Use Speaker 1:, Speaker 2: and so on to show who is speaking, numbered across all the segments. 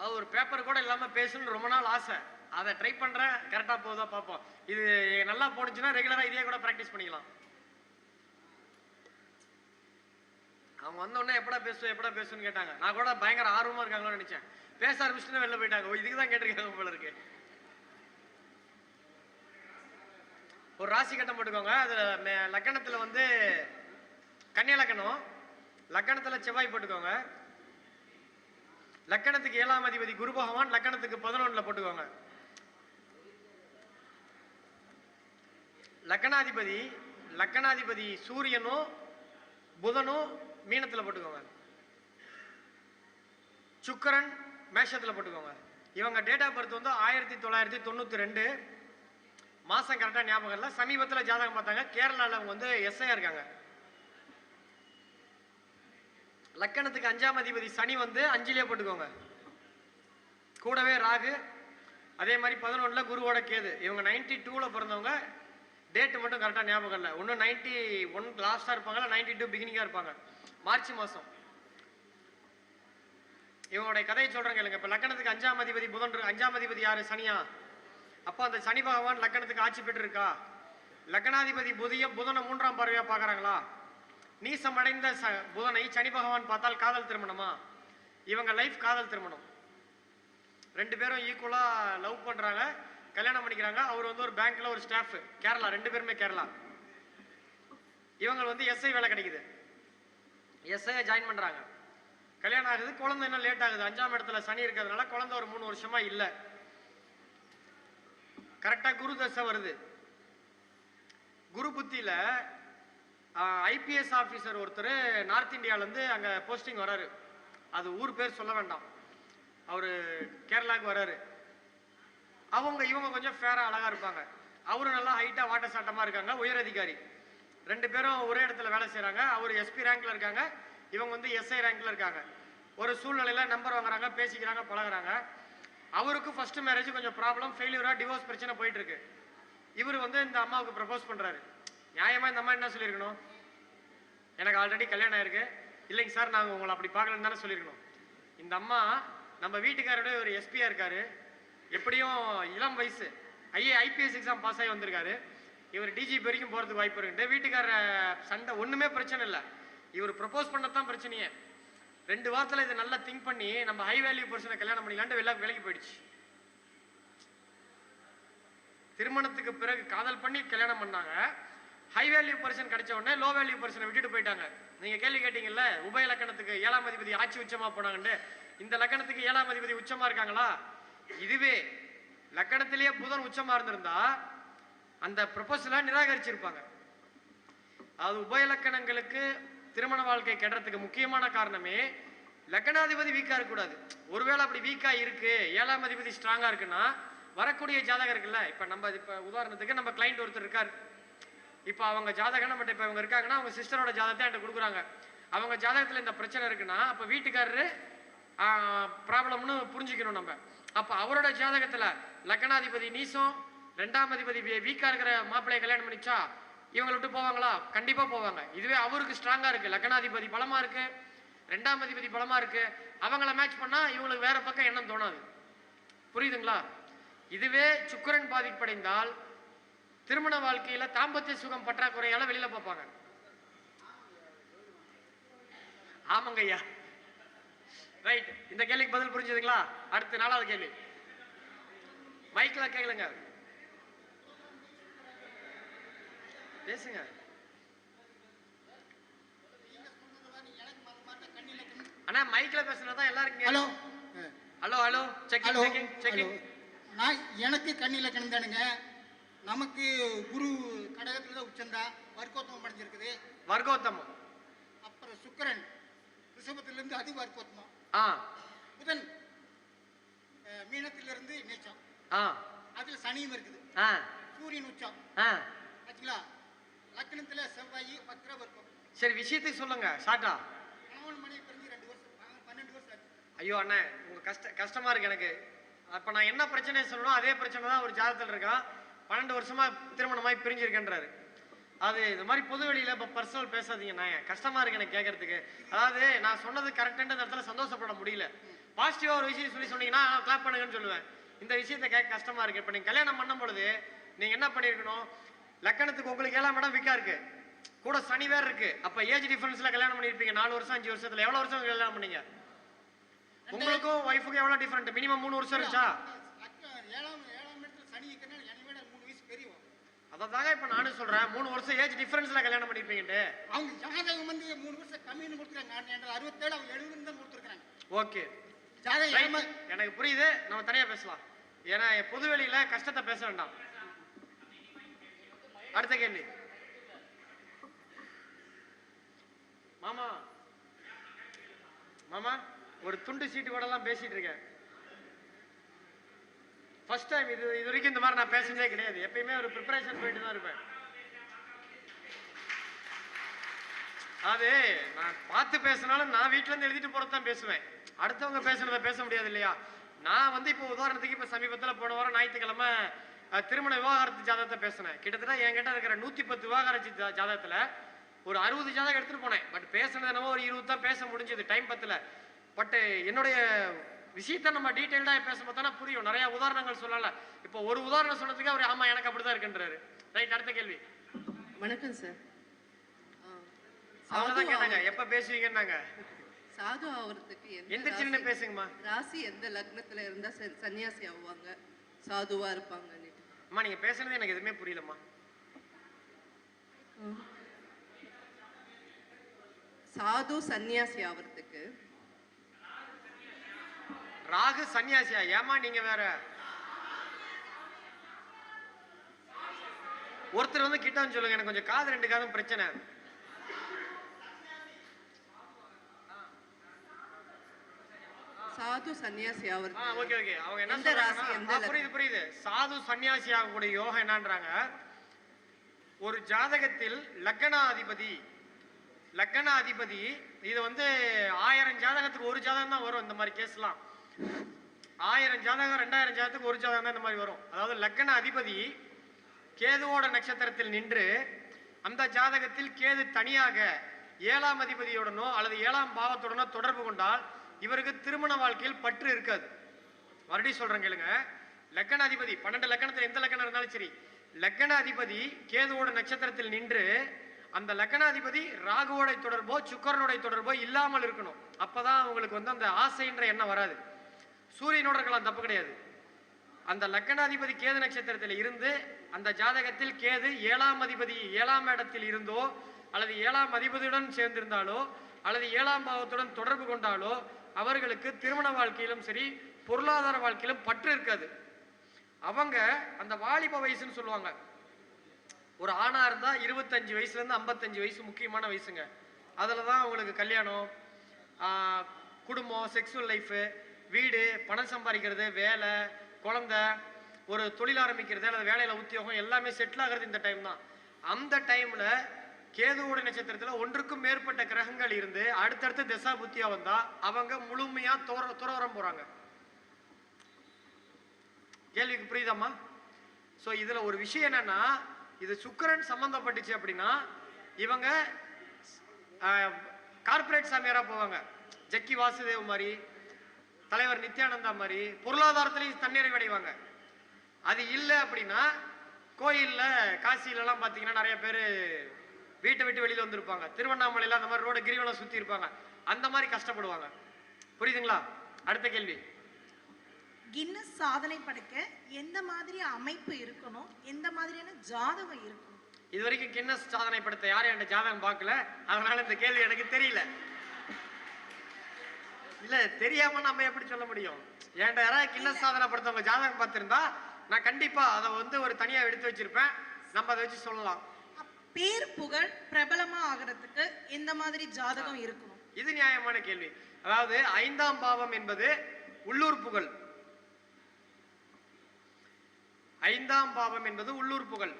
Speaker 1: அது ஒரு பேப்பர் கூட இல்லாமல் பேசணும்னு ரொம்ப நாள் ஆசை. அதை ட்ரை பண்ணுறேன் கரெக்டாக போகுதா பார்ப்போம். இது நல்லா போனுச்சுன்னா ரெகுலராக இதே கூட ப்ராக்டிஸ் பண்ணிக்கலாம். அவங்க வந்த உடனே எப்படா பேசுவோம் எப்படா பேசுன்னு கேட்டாங்க. நான் கூட பயங்கர ஆர்வமாக இருக்காங்களோன்னு நினச்சேன். பேச ஆரம்பிச்சுட்டு வெளில போயிட்டாங்க. இதுக்கு தான் கேட்டிருக்காங்க போல இருக்கு. ஒரு ராசி கட்டம் போட்டுக்கோங்க. அதில் லக்கணத்தில் வந்து கன்னியா லக்கணம். லக்கணத்தில் செவ்வாய் போட்டுக்கோங்க. லக்கணத்துக்கு ஏழாம் அதிபதி குரு பகவான் லக்கணத்துக்கு பதினொன்னுல போட்டுக்கோங்க. லக்கணாதிபதி லக்கணாதிபதி சூரியனும் புதனும் மீனத்துல போட்டுக்கோங்க. சுக்கரன் மேஷத்துல போட்டுக்கோங்க. இவங்க டேட் ஆஃப் பர்த் வந்து ஆயிரத்தி தொள்ளாயிரத்தி தொண்ணூத்தி ரெண்டு. மாசம் கரெக்டா ஞாபகம் இல்லை. சமீபத்தில் ஜாதகம் பார்த்தாங்க. கேரளாவில் அவங்க வந்து எஸ்ஐயா இருக்காங்க. லக்கணத்துக்கு அஞ்சாம் அதிபதி சனி வந்து அஞ்சிலே போட்டுக்கோங்க. கூடவே ராகு அதே மாதிரி பதினொன்றில் குருவோட கேது. இவங்க நைன்டி டூவில் பிறந்தவங்க. டேட்டு மட்டும் கரெக்டாக ஞாபகம் இல்லை. இன்னும் நைன்டி ஒன் லாஸ்ட்டாக இருப்பாங்களா? நைன்டி டூ பிகினிங்காக இருப்பாங்க. மார்ச் மாதம் இவங்களுடைய கதையை சொல்கிறேன் இல்லைங்க இப்போ லக்கணத்துக்கு அஞ்சாம் அதிபதி புதன் அஞ்சாம் அதிபதி யாரு? சனியா. அப்போ அந்த சனி பகவான் லக்கணத்துக்கு ஆட்சி பெற்றிருக்கா? லக்கணாதிபதி புதிய புதனை மூன்றாம் பார்வையா பார்க்குறாங்களா? நீசமடைந்த ச புதனை சனி பகவான் பார்த்தால் காதல் திருமணமா? இவங்க லைஃப் காதல் திருமணம். ரெண்டு பேரும் ஈக்குவலாக லவ் பண்ணுறாங்க கல்யாணம் பண்ணிக்கிறாங்க. அவர் வந்து ஒரு பேங்க்கில் ஒரு ஸ்டாஃப் கேரளா ரெண்டு பேருமே கேரளா. இவங்க வந்து எஸ்ஐ வேலை கிடைக்குது. எஸ்ஐ ஜாயின் பண்ணுறாங்க கல்யாணம் ஆகுது குழந்தை இன்னும் லேட் ஆகுது. அஞ்சாம் இடத்துல சனி இருக்கிறதுனால குழந்தை ஒரு மூணு வருஷமா இல்லை. கரெக்டாக குரு தசை வருது. குரு புத்தியில ஐபிஎஸ் ஆஃபீஸர் ஒருத்தர் நார்த் இந்தியாவிலேருந்து அங்கே போஸ்டிங் வராரு. அது ஊர் பேர் சொல்ல வேண்டாம். அவர் கேரளாவுக்கு வராரு. அவங்க இவங்க கொஞ்சம் ஃபேராக அழகாக இருப்பாங்க. அவரும் நல்லா ஹைட்டாக வாட்ட சாட்டமாக இருக்காங்க. உயர் அதிகாரி. ரெண்டு பேரும் ஒரே இடத்துல வேலை செய்கிறாங்க அவர் எஸ்பி ரேங்க்ல இருக்காங்க. இவங்க வந்து எஸ்ஐ ரேங்க்ல இருக்காங்க. ஒரு சூழ்நிலையில் நம்பர் வாங்குறாங்க பேசிக்கிறாங்க பழகிறாங்க. அவருக்கு ஃபர்ஸ்ட் மேரேஜ் கொஞ்சம் ப்ராப்ளம் ஃபெயிலியூராக டிவோர்ஸ் பிரச்சனை போயிட்டு இருக்கு. இவர் வந்து இந்த அம்மாவுக்கு ப்ரப்போஸ் பண்ணுறாரு நியாயமா இந்த அம்மா என்ன சொல்லியிருக்கணும்? எனக்கு ஆல்ரெடி கல்யாணம் ஆயிருக்கு. இல்லைங்க சார் நாங்கள் உங்களை அப்படி பார்க்கலன்னு தானே சொல்லியிருக்கணும். இந்த அம்மா நம்ம வீட்டுக்காரோட ஒரு எஸ்பியாக இருக்காரு. எப்படியும் இளம் வயசு. ஐஏ ஐபிஎஸ் எக்ஸாம் பாஸ் ஆகி வந்திருக்காரு. இவர் டிஜிபி வரைக்கும் போகிறதுக்கு வாய்ப்பு இருக்குன்ட்டு வீட்டுக்கார சண்டை ஒன்றுமே பிரச்சனை இல்லை. இவர் ப்ரப்போஸ் பண்ணத்தான் பிரச்சனையே. ரெண்டு வாரத்தில் இதை நல்லா திங்க் பண்ணி நம்ம ஹை வேல்யூ பர்சனை கல்யாணம் பண்ணிக்கலான்ட்டு வெளில விலகி போயிடுச்சு. திருமணத்துக்கு பிறகு காதல் பண்ணி கல்யாணம் பண்ணாங்க. ஹை வேல்யூ பர்சன் கிடைச்ச உடனே லோ வேல்யூ பர்சனை விட்டுட்டு போயிட்டாங்க. நீங்க கேள்வி கேட்டீங்கல்ல உபய லக்கணத்துக்கு ஏழாம் அதிபதி ஆட்சி உச்சமா போனாங்கன்னு இந்த லக்கணத்துக்கு ஏழாம் அதிபதி உச்சமா இருக்காங்களா? இதுவே லக்கணத்திலேயே புதன் உச்சமா இருந்திருந்தா அந்த ப்ரொபோசலை நிராகரிச்சிருப்பாங்க. அது உபய லக்கணங்களுக்கு திருமண வாழ்க்கை கெடுறதுக்கு முக்கியமான காரணமே லக்கணாதிபதி வீக்கா இருக்கக்கூடாது. ஒருவேளை அப்படி வீக்கா இருக்கு ஏழாம் அதிபதி ஸ்ட்ராங்கா இருக்குன்னா வரக்கூடிய ஜாதகம் இருக்குல்ல இப்ப நம்ம இப்ப உதாரணத்துக்கு நம்ம கிளைண்ட் ஒருத்தர் இருக்கார். இப்போ அவங்க ஜாதகம் நம்மகிட்ட இப்போ இவங்க இருக்காங்கன்னா அவங்க சிஸ்டரோட ஜாதகத்தை என்கிட்ட கொடுக்குறாங்க. அவங்க ஜாதகத்தில் இந்த பிரச்சனை இருக்குன்னா அப்போ வீட்டுக்காரரு ப்ராப்ளம்னு புரிஞ்சுக்கணும் நம்ம. அப்போ அவரோட ஜாதகத்தில் லக்னாதிபதி நீசம் ரெண்டாம் அதிபதி வீக்காக இருக்கிற மாப்பிள்ளையை கல்யாணம் பண்ணிச்சா இவங்களை விட்டு போவாங்களா? கண்டிப்பாக போவாங்க. இதுவே அவருக்கு ஸ்ட்ராங்காக இருக்குது லக்னாதிபதி பலமாக இருக்குது ரெண்டாம் அதிபதி பலமாக இருக்குது அவங்கள மேட்ச் பண்ணால் இவங்களுக்கு வேறு பக்கம் எண்ணம் தோணாது. புரியுதுங்களா? இதுவே சுக்கிரன் பாதிப்படைந்தால் திருமண வாழ்க்கையில தாம்பத்திய சுகம் பற்றாக்குறையால வெளியில பார்ப்பாங்க ஆமாங்க ஐயா ரைட் இந்த கேள்விக்கு பதில் புரிஞ்சுதுங்களா? அடுத்த நாலாவது கேள்வி. மைக்ல கேளுங்க. பேசுங்க. அண்ணா மைக்ல பேசுனா தான் எல்லாரும்
Speaker 2: hello
Speaker 1: hello hello checking
Speaker 2: hello
Speaker 1: checking checking
Speaker 2: நான் எனக்கு கண்ணில் தானுங்க நமக்கு குரு கடகத்தில் தான் உச்சந்தா வர்க்கோத்தமம் அடைஞ்சிருக்குது.
Speaker 1: வர்க்கோத்தமம்.
Speaker 2: அப்புறம் சுக்கிரன் ரிஷபத்திலிருந்து அது வர்க்கோத்தமம்.
Speaker 1: ஆ.
Speaker 2: புதன் மீனத்திலிருந்து நீச்சம்
Speaker 1: ஆ.
Speaker 2: அதில் சனியும் இருக்குது.
Speaker 1: ஆ.
Speaker 2: சூரியன் உச்சம்.
Speaker 1: ஆ.
Speaker 2: ஆச்சுங்களா லக்னத்தில் செவ்வாய் வக்ர வர்க்கம்.
Speaker 1: சரி விஷயத்துக்கு சொல்லுங்க ஷார்ட்டா.
Speaker 2: கணவன் மனைவி பிரிஞ்சு ரெண்டு வருஷம் பன்னெண்டு வருஷம்
Speaker 1: ஐயோ அண்ணே உங்க கஷ்ட கஷ்டமா இருக்கு எனக்கு. அப்ப நான் என்ன பிரச்சனை சொல்லணும் அதே பிரச்சனை தான் ஒரு ஜாதகத்தில் இருக்கான் பன்னெண்டு வருஷமா திருமணமாய் பிரிஞ்சிருக்கேன்றாரு. அது இந்த மாதிரி பொது வெளியில இப்ப பர்சனல் பேசாதீங்க நான் கஷ்டமா இருக்கு எனக்கு கேட்கறதுக்கு அதாவது நான் சொன்னது கரெக்டான இடத்துல சந்தோஷப்பட முடியல. பாசிட்டிவா ஒரு விஷயம் சொல்லி சொன்னீங்கன்னா கிளாப் பண்ணுங்கன்னு சொல்லுவேன். இந்த விஷயத்தை கேட்க கஷ்டமா இருக்கு. இப்போ நீங்க கல்யாணம் பண்ணும் பொழுது நீங்க என்ன பண்ணிருக்கணும் லக்கணத்துக்கு உங்களுக்கு ஏழாம் இடம் விக்கா இருக்கு. கூட சனி வேற இருக்கு. அப்ப ஏஜ் டிஃபரன்ஸ்ல கல்யாணம் பண்ணிருப்பீங்க நாலு வருஷம் அஞ்சு வருஷத்துல எவ்வளவு வருஷம் கல்யாணம் பண்ணீங்க? உங்களுக்கும் ஒய்ஃபுக்கும் எவ்வளவு டிஃபரெண்ட் மினிமம் மூணு வருஷம் இருந்துச்சா
Speaker 2: அக்கா, ஏழாம் ஏழாம் இடத்துல சனி இருக்கிறனால என்னை விட மூணு வயசு பெரியவன்
Speaker 1: அதாங்க இப்ப நானும் சொல்றேன். மூணு வருஷம் ஏஜ் டிஃபரன்ஸ்ல கல்யாணம் பண்ணிருப்பீங்கட்டு
Speaker 2: அவங்க ஜாதகம் வந்து மூணு வருஷம் கம்மின்னு கொடுத்துருக்காங்க. என்ற அறுபத்தேழு அவங்க எழுபதுன்னு தான் கொடுத்துருக்காங்க
Speaker 1: ஓகே.
Speaker 2: ஜாதகம்
Speaker 1: எனக்கு புரியுது. நம்ம தனியா பேசலாம். ஏன்னா பொது வெளியில கஷ்டத்தை பேச வேண்டாம். அடுத்த கேள்வி. மாமா. மாமா ஒரு துண்டு சீட்டு கூட எல்லாம் பேசிட்டு இருக்கேன். ஃபர்ஸ்ட் டைம் இது இது வரைக்கும் இந்த மாதிரி நான் பேசுனதே கிடையாது. எப்பயுமே ஒரு ப்ரிப்பரேஷன் போயிட்டு தான் இருப்பேன். அது நான் பார்த்து பேசினாலும் நான் வீட்டிலேருந்து எழுதிட்டு தான் பேசுவேன். அடுத்தவங்க பேசுனதை பேச முடியாது இல்லையா? நான் வந்து இப்போ உதாரணத்துக்கு இப்போ சமீபத்தில் போன வாரம் ஞாயிற்றுக்கிழமை திருமண விவாகரத்து ஜாதகத்தை பேசினேன். கிட்டத்தட்ட என்கிட்ட இருக்கிற நூற்றி பத்து விவாகரத்து ஜா- ஒரு அறுபது ஜாதகம் எடுத்துகிட்டு போனேன். பட் பேசுனது என்னவோ ஒரு இருபது தான் பேச முடிஞ்சது டைம் பத்தில். பட்டு என்னுடைய விஷயத்த நம்ம டீட்டெயில்டா பேசும்போது தானே புரியும். நிறைய உதாரணங்கள் சொல்லல. இப்போ ஒரு உதாரணம் சொன்னதுக்கு அவர் ஆமா எனக்கு அப்படிதான் இருக்குன்றாரு. ரைட் அடுத்த கேள்வி.
Speaker 3: வணக்கம் சார் ஆ,
Speaker 1: அவங்க தான் கேட்டாங்க. எப்ப பேசுவீங்கன்னாங்க?
Speaker 3: சாது ஆவறதுக்கு எந்த ராசி-
Speaker 1: பேசுங்கம்மா.
Speaker 3: ராசி எந்த லக்னத்துல இருந்தா ச- சன்னியாசி ஆவாங்க. சாதுவா இருப்பாங்கன்னு
Speaker 1: அம்மா நீங்க பேசுனது எனக்கு எதுவுமே புரியலம்மா.
Speaker 3: சாது சன்னியாசி ஆவறதுக்கு
Speaker 1: ராகு சன்னியாசியா? ஏமா நீங்க வேற? ஒருத்தர் வந்து கிட்ட வந்து சொல்லுங்க எனக்கு கொஞ்சம் காது ரெண்டு காதும் பிரச்சனை.
Speaker 3: சாது சன்னியாசி ஆவறதுக்கு
Speaker 1: ஓகே ஓகே. அவங்க என்ன
Speaker 3: ராசி?
Speaker 1: புரியுது புரியுது. சாது சன்னியாசி ஆகக்கூடிய யோகம் என்னன்றாங்க ஒரு ஜாதகத்தில் லக்னாதிபதி லக்னாதிபதி இது வந்து ஆயிரம் ஜாதகத்துக்கு ஒரு ஜாதகம் தான் வரும் இந்த மாதிரி கேஸ்லாம் ஆயிரம் ஜாதகம் ரெண்டாயிரம் ஜாதகத்துக்கு ஒரு ஜாதகம் தான் இந்த மாதிரி வரும். அதாவது லக்கண அதிபதி கேதுவோட நட்சத்திரத்தில் நின்று அந்த ஜாதகத்தில் கேது தனியாக ஏழாம் அதிபதியுடனோ அல்லது ஏழாம் பாவத்துடனோ தொடர்பு கொண்டால் இவருக்கு திருமண வாழ்க்கையில் பற்று இருக்காது. மறுபடியும் சொல்கிறேன் கேளுங்க. லக்கண அதிபதி பன்னெண்டு லக்கணத்தில் எந்த லக்கணம் இருந்தாலும் சரி லக்கண அதிபதி கேதுவோட நட்சத்திரத்தில் நின்று அந்த லக்கணாதிபதி ராகுவோட தொடர்போ சுக்கரனுடைய தொடர்போ இல்லாமல் இருக்கணும். அப்போதான் அவங்களுக்கு வந்து அந்த ஆசைன்ற எண்ணம் வராது. சூரியனோட இருக்கலாம் தப்பு கிடையாது. அந்த லக்கணாதிபதி கேது நட்சத்திரத்தில் இருந்து அந்த ஜாதகத்தில் கேது ஏழாம் அதிபதி ஏழாம் இடத்தில் இருந்தோ அல்லது ஏழாம் அதிபதியுடன் சேர்ந்திருந்தாலோ அல்லது ஏழாம் பாவத்துடன் தொடர்பு கொண்டாலோ அவர்களுக்கு திருமண வாழ்க்கையிலும் சரி பொருளாதார வாழ்க்கையிலும் பற்று இருக்காது. அவங்க அந்த வாலிப வயசுன்னு சொல்லுவாங்க. ஒரு ஆணாக இருந்தால் இருபத்தஞ்சு வயசுலேருந்து ஐம்பத்தஞ்சு வயசு முக்கியமான வயசுங்க. அதில் தான் அவங்களுக்கு கல்யாணம் குடும்பம் செக்ஸுவல் லைஃபு வீடு பணம் சம்பாதிக்கிறது வேலை குழந்த ஒரு தொழில் ஆரம்பிக்கிறது அல்லது வேலையில் உத்தியோகம் எல்லாமே செட்டில் ஆகிறது இந்த டைம் தான். அந்த டைமில் கேதுவோட நட்சத்திரத்தில் ஒன்றுக்கும் மேற்பட்ட கிரகங்கள் இருந்து அடுத்தடுத்து திசா புத்தியாக வந்தால் அவங்க முழுமையாக துற துறவரம் போகிறாங்க கேள்விக்கு புரியுதாம்மா? ஸோ இதில் ஒரு விஷயம் என்னென்னா இது சுக்கிரன் சம்மந்தப்பட்டுச்சு அப்படின்னா இவங்க கார்ப்பரேட் சாமியாராக போவாங்க. ஜக்கி வாசுதேவ் மாதிரி தலைவர் நித்யானந்தா மாதிரி பொருளாதாரத்திலையும் தண்ணீரை அடைவாங்க அது இல்லை அப்படின்னா கோயில்ல காசியில எல்லாம் பாத்தீங்கன்னா நிறைய பேர் வீட்டை விட்டு வெளியில வந்திருப்பாங்க. திருவண்ணாமலையில அந்த மாதிரி ரோட கிரிவலம் சுத்தி இருப்பாங்க. அந்த மாதிரி கஷ்டப்படுவாங்க. புரியுதுங்களா? அடுத்த கேள்வி.
Speaker 4: கின்னஸ் சாதனை படைக்க எந்த மாதிரி அமைப்பு இருக்கணும்? எந்த மாதிரியான ஜாதகம் இருக்கணும்?
Speaker 1: இது வரைக்கும் கின்னஸ் சாதனை படுத்த யாரும் என் ஜாதகம் பார்க்கல. அதனால இந்த கேள்வி எனக்கு தெரியல. இல்ல தெரியாம நம்ம எப்படி சொல்ல முடியும்? என்கிட்ட யாராவது கின்னஸ் சாதனை படுத்தவங்க ஜாதகம் பார்த்திருந்தா நான் கண்டிப்பா அதை வந்து ஒரு தனியா எடுத்து வச்சிருப்பேன். நம்ம அதை வச்சு சொல்லலாம்.
Speaker 4: பேர் புகழ் பிரபலமா ஆகிறதுக்கு எந்த மாதிரி ஜாதகம் இருக்கணும்
Speaker 1: இது நியாயமான கேள்வி. அதாவது ஐந்தாம் பாவம் என்பது உள்ளூர் புகழ். ஐந்தாம் பாவம் என்பது உள்ளூர் புகழ்.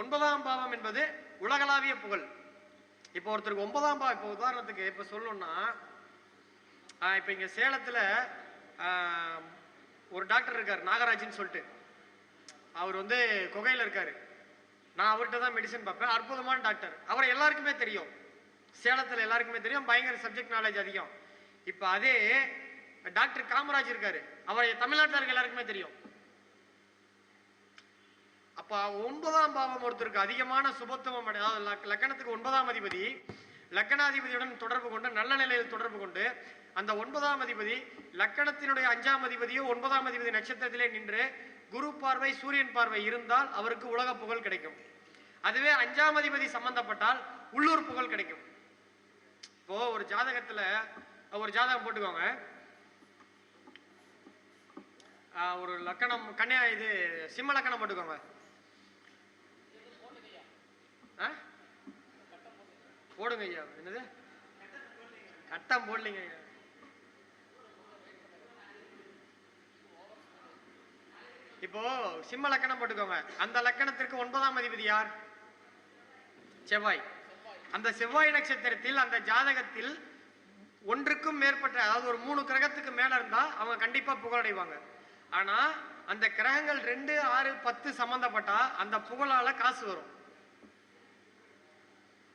Speaker 1: ஒன்பதாம் பாவம் என்பது உலகளாவிய புகழ். இப்போ ஒருத்தருக்கு ஒன்பதாம் பாவம் இப்போ உதாரணத்துக்கு இப்போ சொல்லணும்னா இப்போ இங்கே சேலத்தில் ஒரு டாக்டர் இருக்கார் நாகராஜன் சொல்லிட்டு. அவர் வந்து குகையில் இருக்கார். நான் அவர்கிட்ட தான் மெடிசன் பார்ப்பேன். அற்புதமான டாக்டர். அவரை எல்லாருக்குமே தெரியும். சேலத்தில் எல்லாருக்குமே தெரியும். பயங்கர சப்ஜெக்ட் நாலேஜ் அதிகம். இப்போ அதே டாக்டர் காமராஜ் இருக்காரு. அவரை தமிழ்நாட்டில் இருக்க எல்லாருக்குமே தெரியும். அப்போ ஒன்பதாம் பாவம் ஒருத்தருக்கு அதிகமான சுபத்துவம் அடை- அதாவது லக்- லக்கணத்துக்கு ஒன்பதாம் அதிபதி லக்கணாதிபதியுடன் தொடர்பு கொண்டு நல்ல நிலையில் தொடர்பு கொண்டு அந்த ஒன்பதாம் அதிபதி லக்கணத்தினுடைய அஞ்சாம் அதிபதியோ ஒன்பதாம் அதிபதி நட்சத்திரத்திலே நின்று குரு பார்வை சூரியன் பார்வை இருந்தால் அவருக்கு உலக புகழ் கிடைக்கும். அதுவே அஞ்சாம் அதிபதி சம்பந்தப்பட்டால் உள்ளூர் புகழ் கிடைக்கும். இப்போ ஒரு ஜாதகத்துல ஒரு ஜாதகம் போட்டுக்கோங்க. ஒரு லக்கணம் கன்னியா இது சிம்ம லக்கணம் போட்டுக்கோங்க. ஆ? போடுங்க ஐயா என்னது? கட்டம் போடலைங்க ஐயா. இப்போ சிம்ம லக்கணம் போட்டுக்கோங்க. அந்த லக்கணத்திற்கு ஒன்பதாம் அதிபதி யார்? செவ்வாய். அந்த செவ்வாய் நட்சத்திரத்தில் அந்த ஜாதகத்தில் ஒன்றுக்கும் மேற்பட்ட அதாவது ஒரு மூணு கிரகத்துக்கு மேல இருந்தா அவங்க கண்டிப்பா புகழடைவாங்க. ஆனா அந்த கிரகங்கள் ரெண்டு ஆறு பத்து சம்பந்தப்பட்டா அந்த புகழால காசு வரும்.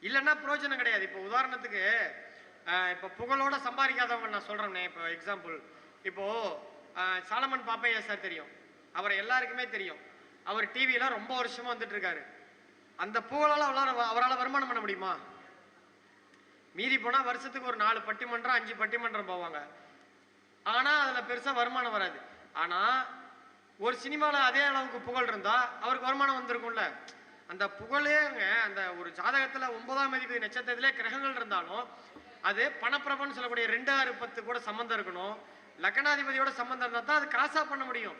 Speaker 1: இல்லைன்னா பிரயோஜனம் கிடையாது. இப்போ உதாரணத்துக்கு இப்போ புகழோட சம்பாதிக்காதவங்க நான் சொல்றேன்னே இப்போ எக்ஸாம்பிள் இப்போ சாலமன் பாப்பையா சார் தெரியும்? அவரை எல்லாருக்குமே தெரியும். அவர் டிவியெலாம் ரொம்ப வருஷமாக வந்துட்டு இருக்காரு அந்த புகழால் அவரால் அவரால் வருமானம் பண்ண முடியுமா? மீறி போனால் வருஷத்துக்கு ஒரு நாலு பட்டிமன்றம் அஞ்சு பட்டிமன்றம் போவாங்க. ஆனால் அதில் பெருசாக வருமானம் வராது. ஆனால் ஒரு சினிமாவில் அதே அளவுக்கு புகழ் இருந்தால் அவருக்கு வருமானம் வந்திருக்கும்ல. அந்த புகழேங்க அந்த ஒரு ஜாதகத்தில் ஒன்பதாம் மதிப்பு நட்சத்திரத்திலே கிரகங்கள் இருந்தாலும் அது பணப்பிரபன்னு சொல்லக்கூடிய ரெண்டு ஆறு பத்து கூட சம்மந்தம் இருக்கணும். லக்னாதிபதியோட சம்மந்தம் இருந்தால் தான் அது காசாக பண்ண முடியும்.